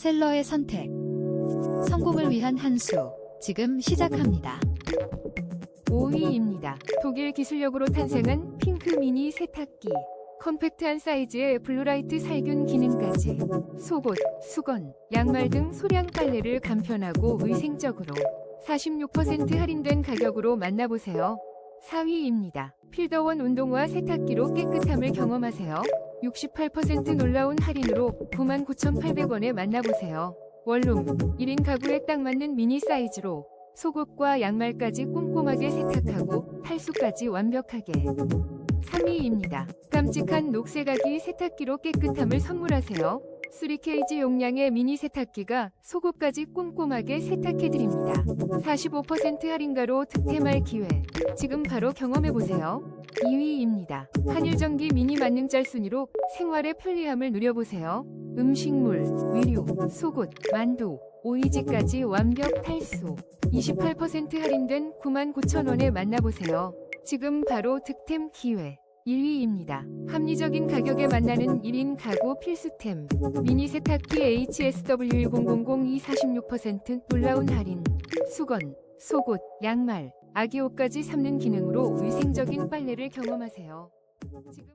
셀러의 선택. 성공을 위한 한 수. 지금 시작합니다. 5위입니다. 독일 기술력으로 탄생한 핑크 미니 세탁기. 컴팩트한 사이즈에 블루라이트 살균 기능까지. 속옷, 수건, 양말 등 소량 빨래를 간편하고 위생적으로 46% 할인된 가격으로 만나보세요. 4위입니다. 필더원 운동화 세탁기로 깨끗함을 경험하세요. 68% 놀라운 할인으로 99,800원에 만나보세요. 원룸 1인 가구에 딱 맞는 미니 사이즈로 속옷과 양말까지 꼼꼼하게 세탁하고 탈수까지 완벽하게. 3위입니다. 깜찍한 녹색아기 세탁기로 깨끗함을 선물하세요. 3케이지 용량의 미니 세탁기가 속옷까지 꼼꼼하게 세탁해드립니다. 45% 할인가로 득템할 기회. 지금 바로 경험해보세요. 2위입니다. 한일전기 미니 만능짤 순위로 생활의 편리함을 누려보세요. 음식물, 위료, 속옷, 만두, 오이지까지 완벽 탈수. 28% 할인된 99,000원에 만나보세요. 지금 바로 득템 기회. 1위입니다. 합리적인 가격에 만나는 1인 가구 필수템. 미니 세탁기 HSW1002 46% 놀라운 할인. 수건, 속옷, 양말, 아기 옷까지 삶는 기능으로 위생적인 빨래를 경험하세요. 지금